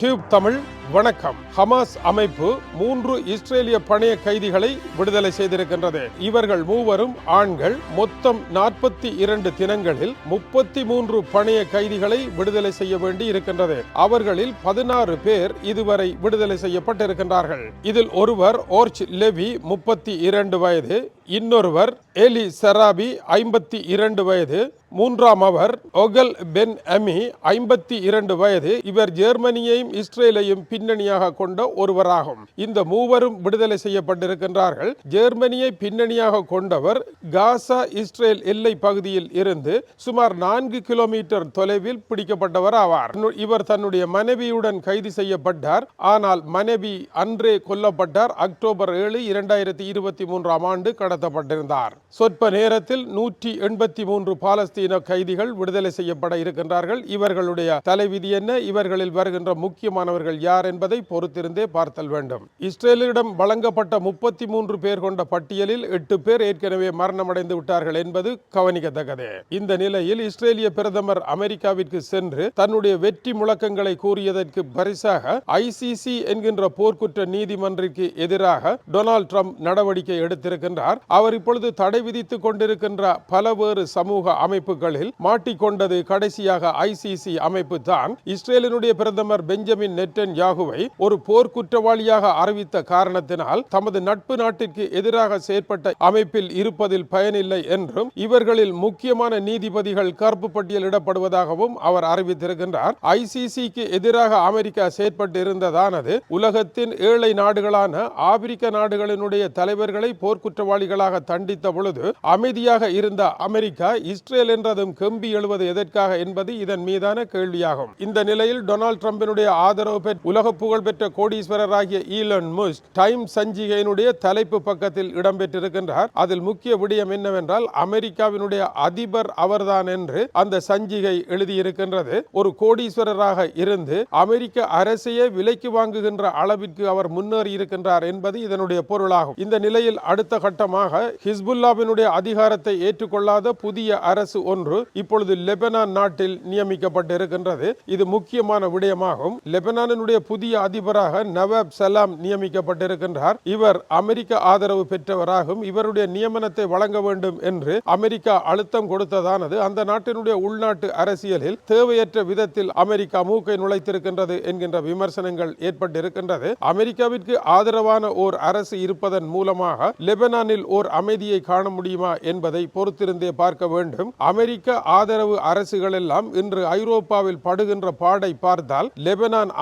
Tube Tamil வணக்கம். Hamas அமைப்பு மூன்று இஸ்ரேலிய பணைய கைதிகளை விடுதலை செய்திருக்கின்றது. இவர்கள் மூவரும் ஆண்கள். மொத்தம் நாற்பத்தி இரண்டு தினங்களில் முப்பத்தி மூன்று பணைய கைதிகளை விடுதலை செய்ய வேண்டி இருக்கின்றது. அவர்களில் பதினாறு பேர் இதுவரை விடுதலை செய்யப்பட்டிருக்கின்றார்கள். இதில் ஒருவர் ஓர்ச் லெவி முப்பத்தி இரண்டு வயது இன்னொருவர் எலி சராபி ஐம்பத்தி இரண்டு வயது மூன்றாம் அவர் ஒகல் பென் அமி ஐம்பத்தி இரண்டு வயது. இவர் ஜெர்மனியையும் இஸ்ரேலையும் பின்னணியாக கொண்ட ஒருவராகும். இந்த மூவரும் விடுதலை செய்யப்பட்டிருக்கின்றார்கள். ஜெர்மனியை பின்னணியாக கொண்டவர் காசா இஸ்ரேல் எல்லை பகுதியில் இருந்து சுமார் நான்கு கிலோமீட்டர் தொலைவில் பிடிக்கப்பட்டவர் ஆவார் இவர் தன்னுடைய மனைவியுடன் கைது செய்யப்பட்டார். ஆனால் மனைவி அன்றே கொல்லப்பட்டார். அக்டோபர் ஏழு இரண்டாயிரத்தி இருபத்தி மூன்றாம் ஆண்டு கடத்தப்பட்டிருந்தார். சொற்ப நேரத்தில் நூற்றி எண்பத்தி மூன்று பாலஸ்தீன கைதிகள் விடுதலை செய்யப்பட இருக்கின்றார்கள். இவர்களுடைய தலைவிதி என்ன? இவர்களில் வருகின்ற முக்கியமானவர்கள் யார் என்பதை பொறுத்திருந்தே பார்த்தல் வேண்டும். இஸ்ரேலிடம் வழங்கப்பட்ட முப்பத்தி மூன்று பேர் கொண்ட பட்டியலில் எட்டு பேர் ஏற்கனவே மரணமடைந்து விட்டார்கள் என்பது கவனிக்கத்தக்கது. இந்த நிலையில் இஸ்ரேலிய பிரதமர் அமெரிக்காவிற்கு சென்று தன்னுடைய வெற்றி முழக்கங்களை கூறியதற்கு பரிசாக ஐசிசி என்கின்ற போர்க்குற்ற நீதிமன்றிற்கு எதிராக டொனால்ட் ட்ரம்ப் நடவடிக்கை எடுத்திருக்கின்றார். அவர் இப்பொழுது தடை விதித்துக் கொண்டிருக்கின்ற பலவேறு சமூக அமைப்புகளில் மாட்டிக்கொண்டது கடைசியாக ஐசிசி அமைப்பு தான். இஸ்ரேலினுடைய பிரதமர் பெஞ்சமின் நெட்டன் யாகுவை ஒரு போர்க்குற்றவாளியாக அறிவித்த காரணத்தினால் தமது நட்பு நாட்டிற்கு எதிராக செயற்பட்ட அமைப்பில் இருப்பதில் பயனில்லை என்றும் இவர்களில் முக்கியமான நீதிபதிகள் கருப்பு பட்டியலிடப்படுவதாகவும் அவர் அறிவித்திருக்கின்றார். ஐசிசிக்கு எதிராக அமெரிக்கா செயற்பட்டு இருந்ததானது உலகத்தின் ஏழை நாடுகளான ஆப்பிரிக்க நாடுகளினுடைய தலைவர்களை போர்க்குற்றவாளிகளாக தண்டித்த பொழுது அமைதியாக இருந்த அமெரிக்கா இஸ்ரேல் என்றதும் கெம்பி எழுவது எதற்காக என்பது இதன் மீதான கேள்வியாகும். இந்த நிலையில் டொனால்டு டிரம்பினுடைய ஆதரவு பெற்ற உலக புகழ்பெற்ற கோடீஸ்வரராகிய ஈலன் முஸ்க் டைம் சஞ்சிகையினுடைய தலைப்பு பக்கத்தில் இடம்பெற்றிருக்கின்றார். அதில் முக்கிய விடயம் என்னவென்றால் அமெரிக்காவினுடைய அதிபர் அவர்தான் என்று அந்த சஞ்சிகை எழுதியிருக்கின்றது. ஒரு கோடீஸ்வரராக இருந்து அமெரிக்க அரசையே விலைக்கு வாங்குகின்ற அளவிற்கு அவர் முன்னேறி இருக்கின்றார் என்பது இதனுடைய பொருளாகும். இந்த நிலையில் அடுத்த கட்டமாக ஹிஸ்புல்லாவினுடைய அதிகாரத்தை ஏற்றுக்கொள்ளாத புதிய அரசு ஒன்று இப்பொழுது லெபனான் நாட்டில் நியமிக்கப்பட்டிருக்கின்றது. இது முக்கியமான விடயமாகும். லெபனானினுடைய புதிய அதிபராக நவாப் சலாம் நியமிக்கப்பட்டிருக்கின்றார். இவர் அமெரிக்க ஆதரவு பெற்றவராகும். இவருடைய நியமனத்தை வழங்க வேண்டும் என்று அமெரிக்கா அழுத்தம் கொடுத்ததானது. அந்த நாட்டினுடைய உள்நாட்டு அரசியலில் தேவையற்ற விதத்தில் அமெரிக்கா மூக்கை நுழைத்திருக்கின்றது என்கின்ற விமர்சனங்கள் ஏற்பட்டிருக்கின்றது. அமெரிக்காவிற்கு ஆதரவான ஓர் அரசு இருப்பதன் மூலமாக லெபனானில் ஓர் அமைதியை காண முடியுமா என்பதை பொறுத்திருந்தே பார்க்க வேண்டும். அமெரிக்க ஆதரவு அரசுகள் எல்லாம் இன்று ஐரோப்பாவில் படுகின்ற பாடை பார்த்தால் லெபனான்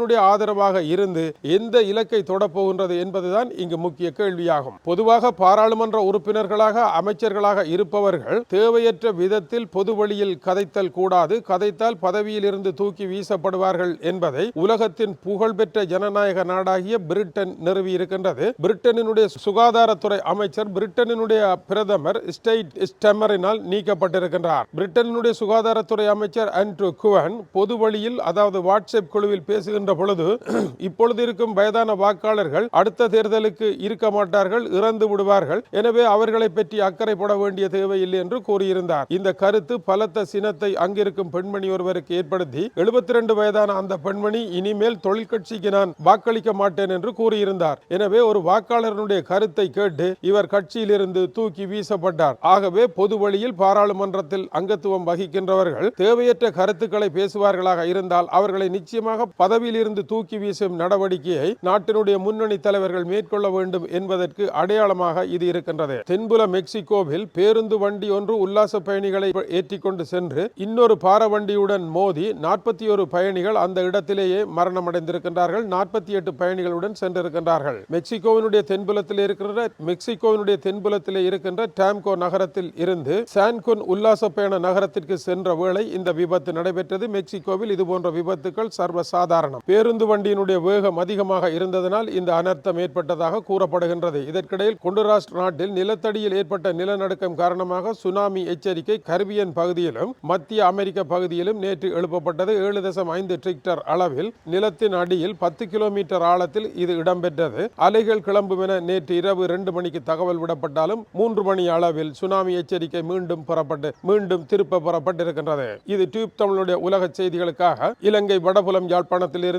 அமெரிக்காவினுடைய ஆதரவாக இருந்து எந்த இலக்கை தொடப்போகின்றது என்பதுதான் இங்கு முக்கிய கேள்வியாகும். பொதுவாக பாராளுமன்ற உறுப்பினர்களாக அமைச்சர்களாக இருப்பவர்கள் தேவையற்ற விதத்தில் பொது வழியில் கதைத்தல் கூடாது கதைத்தால் பதவியில் இருந்து தூக்கி வீசப்படுவார்கள் என்பதை உலகத்தின் புகழ்பெற்ற ஜனநாயக நாடாகிய பிரிட்டன் நிறுவி இருக்கின்றது. பிரிட்டனினுடைய சுகாதாரத்துறை அமைச்சர் பிரிட்டனினுடைய பிரதமர் ஸ்டேட் ஸ்டெமரினால் நீக்கப்பட்டிருக்கின்றார். பிரிட்டனினுடைய சுகாதாரத்துறை அமைச்சர் அண்ட்ரூ குவன் பொது வழியில் அதாவது வாட்ஸ்அப் குழுவில் பேசுகின்ற பொழுது இப்பொழுது இருக்கும் வயதான வாக்காளர்கள் அடுத்த தேர்தலுக்கு இருக்க மாட்டார்கள் இறந்து விடுவார்கள். எனவே அவர்களை பற்றி அக்கறைப்பட வேண்டிய தேவையில்லை என்று கூறியிருந்தார். இந்த கருத்து பலத்த சினத்தை அங்கிருக்கும் பெண்மணி ஒருவருக்கு ஏற்படுத்தி எழுபத்தி ரெண்டு வயதான அந்த பெண்மணி இனிமேல் தொழிற்கட்சிக்கு நான் வாக்களிக்க மாட்டேன் என்று கூறியிருந்தார். எனவே ஒரு வாக்காளருடைய கருத்தை கேட்டு இவர் கட்சியிலிருந்து தூக்கி வீசப்பட்டார். ஆகவே பொது வழியில் பாராளுமன்றத்தில் அங்கத்துவம் வகிக்கின்றவர்கள் தேவையற்ற கருத்துக்களை பேசுவார்களாக இருந்தால் அவர்களை நிச்சயமாக பதவியில் மேலிருந்து தூக்கி வீசும் நடவடிக்கையை நாட்டினுடைய முன்னணி தலைவர்கள் மேற்கொள்ள வேண்டும் என்பதற்கு அடையாளமாக இது இருக்கின்றது. தென்புல மெக்சிகோவில் பேருந்து வண்டி ஒன்று உல்லாச பயணிகளை ஏற்றிக்கொண்டு சென்று இன்னொரு பார வண்டியுடன் மோதி நாற்பத்தி ஒரு பயணிகள் அந்த இடத்திலேயே மரணமடைந்திருக்கின்றார்கள். நாற்பத்தி எட்டு பயணிகளுடன் சென்றிருக்கின்றார்கள். மெக்சிகோவினுடைய தென்புலத்தில் இருக்கின்ற மெக்சிகோவினுடைய தென்புலத்தில் இருக்கின்ற டாம்கோ நகரத்தில் இருந்து சான்குன் உல்லாச பயண நகரத்திற்கு சென்ற வேளை இந்த விபத்து நடைபெற்றது. மெக்சிகோவில் இதுபோன்ற விபத்துக்கள் சர்வசாதாரணம். பேருந்து வண்டியினுடைய வேகம் அதிகமாக இருந்ததனால் இந்த அனர்த்தம் ஏற்பட்டதாக கூறப்படுகின்றது. இதற்கிடையில் கொண்டுராஸ் நாட்டில் நிலத்தடியில் ஏற்பட்ட நிலநடுக்கம் காரணமாக சுனாமி எச்சரிக்கை கரிபியன் பகுதியிலும் மத்திய அமெரிக்க பகுதியிலும் நேற்று எழுப்பப்பட்டது. ஏழு தசம் ஐந்து ட்ரிக்டர் அளவில் நிலத்தின் அடியில் பத்து கிலோமீட்டர் ஆழத்தில் இது இடம்பெற்றது. அலைகள் கிளம்பும் என நேற்று இரவு இரண்டு மணிக்கு தகவல் விடப்பட்டாலும் மூன்று மணி அளவில் சுனாமி எச்சரிக்கை மீண்டும் புறப்பட்டு மீண்டும் திருப்ப புறப்பட்டிருக்கின்றது. இது டியூப் தமிழுடைய உலக செய்திகளுக்காக இலங்கை வடபுலம் யாழ்ப்பாணத்தில் இருந்து